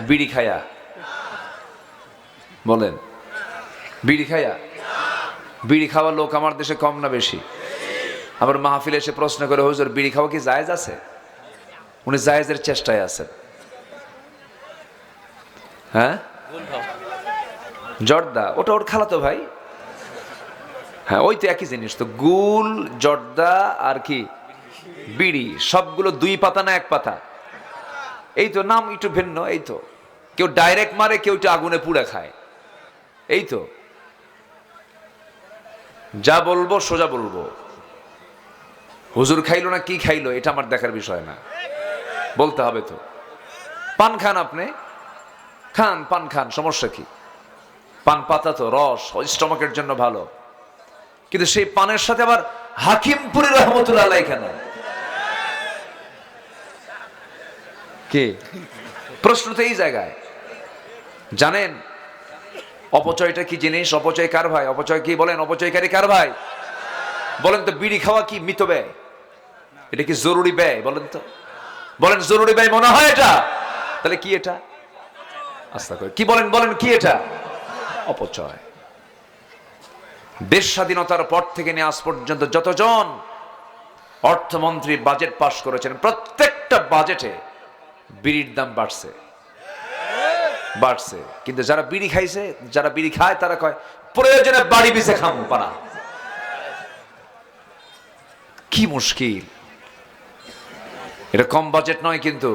বিড়ি খায়া। বলেন, বিড়ি খায়া? বিড়ি খাওয়া লোক আমার দেশে কম না বেশি? আবার মাহফিলে এসে প্রশ্ন করে, হুজুর, বিড়ি খাওয়া কি জায়েজ আছে? উনি জায়েজের চেষ্টায় আছেন। হ্যাঁ? জর্দা, ওটা ওর খালাতো ভাই? হ্যাঁ ওই তো একই জিনিস তো, গুল, জর্দা আর কি? বিড়ি, সবগুলো দুই পাতা না এক পাতা? এই তো নাম একটু ভিন্ন, এই তো। কেউ ডাইরেক্ট মারে, কেউ একটু আগুনে পুড়ে খায়। এই তো। যা বলব, সোজা বলব। হুজুর খাইলো না, কি খাইলো, এটা আমার দেখার বিষয় না। বলতে হবে তো। পান খান আপনি? খান, পান খান, সমস্যা কি? পান পাতা তো, রস স্টমকের জন্য ভালো। কিন্তু সেই পানের সাথে আবার হাকিমপুরি রহমতুল্লাহ কেন? কে? প্রশ্ন তো এই জায়গায়। জানেন, অপচয়টা কি জিনিস? অপচয় কার ভাই? অপচয় কি বলেন? অপচয়কারী কার ভাই? বলেন তো, বিড়ি খাওয়া কি মিত ব্যয়? এটা কি জরুরি ব্যয় বলেন তো? বলেন, জরুরি ব্যয় মনে হয় এটা? তাহলে কি এটা? আস্তা করে। কি বলেন বলেন, কি এটা? অপচয়। দেশ স্বাধীনতার পর থেকে নিয়ে আজ পর্যন্ত যতজন অর্থমন্ত্রী বাজেট পাশ করেছেন, প্রত্যেকটা বাজেটে বিড়ির দাম বাড়ছে। বাড়ছে। কিন্তু যারা বিড়ি খাইছে, যারা বিড়ি খায়, তারা কয়, প্রয়োজনে বাড়ি বিছে খামো পারা কি মুশকিল। এটা কম বাজেট নয় কিন্তু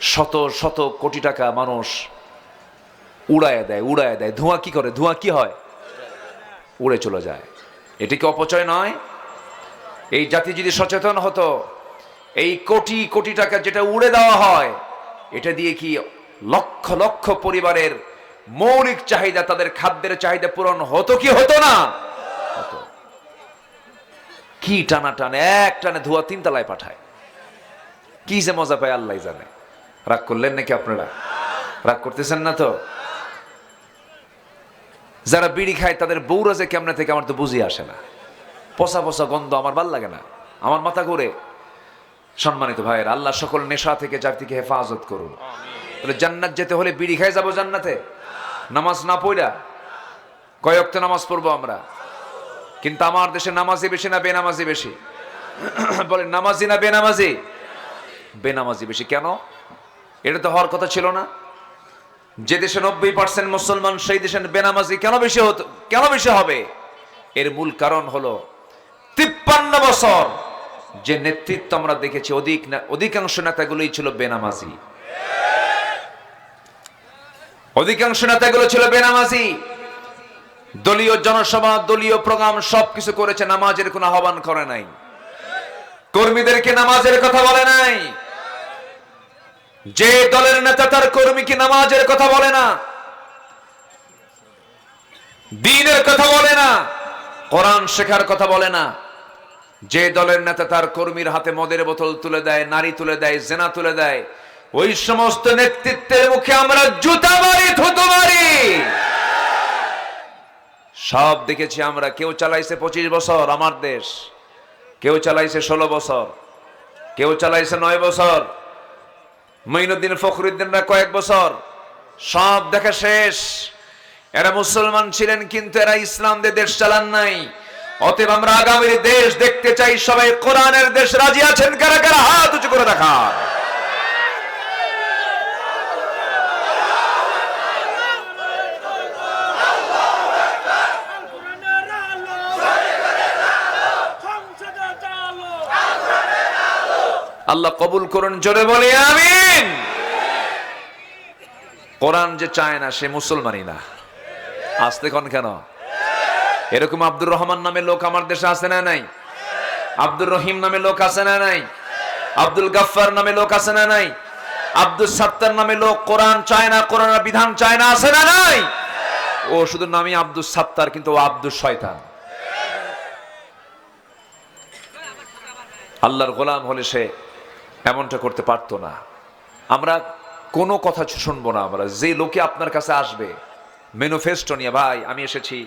শত শত কোটি টাকা মানুষ উড়ায় দেয় উড়ায় দেয়। ধোঁয়া কি করে? ধোঁয়া কি হয়? উড়ে চলে যায়। এটি কি অপচয় নয়? এই জাতি যদি সচেতন হতো এই কোটি কোটি টাকা যেটা উড়ে দেওয়া হয়, এটা দিয়ে কি লক্ষ লক্ষ পরিবারের মৌলিক চাহিদা, তাদের খাদ্যের চাহিদা পূরণ হতো কি হতো না? কি টানা টানে, এক টানে ধোয়া তিন তলায় পাঠায়। কি যে মজা পায়, আল্লাহ জানে। রাগ করলেন নাকি আপনারা? রাগ করতেছেন না তো? যারা বিড়ি খায়, তাদের বউরা যে কেমনে থেকে আমার তো বুঝি আসে না। পচা পচা গন্ধ আমার ভালো লাগে না। আমার মাথা ঘুরে। সম্মানিত ভাইয়ের, আল্লাহ সকল নেশা থেকে জাতিকে হেফাজত করুন। তাহলে জান্নাত যেতে হলে বিড়ি খাই যাব জান্নাতে? নামাজ না পড়া কয়েক নামাজ পড়ব আমরা? কিন্তু আমার দেশে নামাজি বেশি না বেনামাজি বেশি? বলে নামাজি না বেনামাজি? বেনামাজি বেশি। কেন? এটা তো হওয়ার কথা ছিল না। যে দেশে নব্বই পার্সেন্ট মুসলমান, সেই দেশে বেনামাজি কেন বেশি হতো কেন বেশি হবে? এর মূল কারণ হলো তিপ্পান্ন বছর যে নেতৃত্ব আমরা দেখেছি, অধিক অধিকাংশ নেতাগুলোই ছিল বেনামাজি। অধিকাংশ নেতাগুলো ছিল বেনামাজি। দলীয় জনসভা, দলীয় প্রোগ্রাম সবকিছু করেছে, নামাজের কোনো আহ্বান করে নাই। কর্মীদেরকে নামাজের কথা বলে নাই। যে দলের নেতা তার কর্মীকে নামাজের কথা বলে না। দিনের কথা বলে না। কোরআন শেখার কথা বলে না। যে দলের নেতা তার কর্মীর হাতে মদের বোতল তুলে দেয়, নারী তুলে দেয়, জেনা তুলে দেয়, ওই সমস্ত নেতৃত্বের মুখে আমরা জুতা মারি, থুতু মারি। সব দেখেছি আমরা। কেউ চালাইছে পঁচিশ বছর আমার দেশ, কেউ চালাইছে ষোলো বছর, কেউ চালাইছে নয় বছর। মঈনুদ্দিন ফখরুদ্দিনরা কয়েক বছর। সব দেখা শেষ। এরা মুসলমান ছিলেন কিন্তু এরা ইসলাম দেশ চালান নাই। অতএব আমরা আগামীর দেশ দেখতে চাই, সবাই কোরআনের দেশ রাজি আছেন? কারা কারা? হাত উঁচু করে দেখা আল্লাহ কবুল করুন, জোরে বলে, আমিন। কোরআন যে চায় না, সে মুসলমানই না। আসতে কোন কেন? এরকম আব্দুর রহমান নামে লোক আমার দেশে আছে না নাই? আব্দুর রহিম নামে লোক আছে না নাই? আব্দুল গাফফার নামে লোক আছে না নাই? আব্দুল সাত্তার নামে লোক কোরআন চায় না, কোরআনের বিধান চায় না, আছে না নাই? ও, শুধু নামই আব্দুল সাত্তার, কিন্তু আব্দুল শয়তান। আল্লাহর গোলাম হলে সে এমনটা করতে পারতো না। আমরা কোনো কথা শুনব না আমরা। যে লোকে আপনার কাছে আসবে ম্যানিফেস্টো নিয়ে, ভাই, আমি এসেছি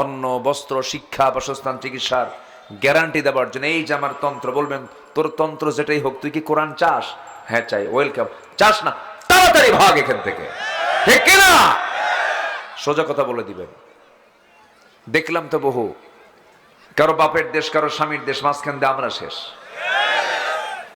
অন্ন, বস্ত্র, শিক্ষা, বাসস্থান, চিকিৎসার গ্যারান্টি দেওয়ার জন্য। এই যে আমার তন্ত্র, বলবেন, তোর তন্ত্র যেটাই হোক, তুই কি কোরআন চাস? হ্যাঁ চাই। ওয়েলকাম চাস না, তাড়াতাড়ি ভাগ এখান থেকে। না? সোজা কথা বলে দিবেন। দেখলাম তো বহু। কারও বাপের দেশ, কারও স্বামীর দেশ, মাঝখান দিয়ে আমরা শেষ।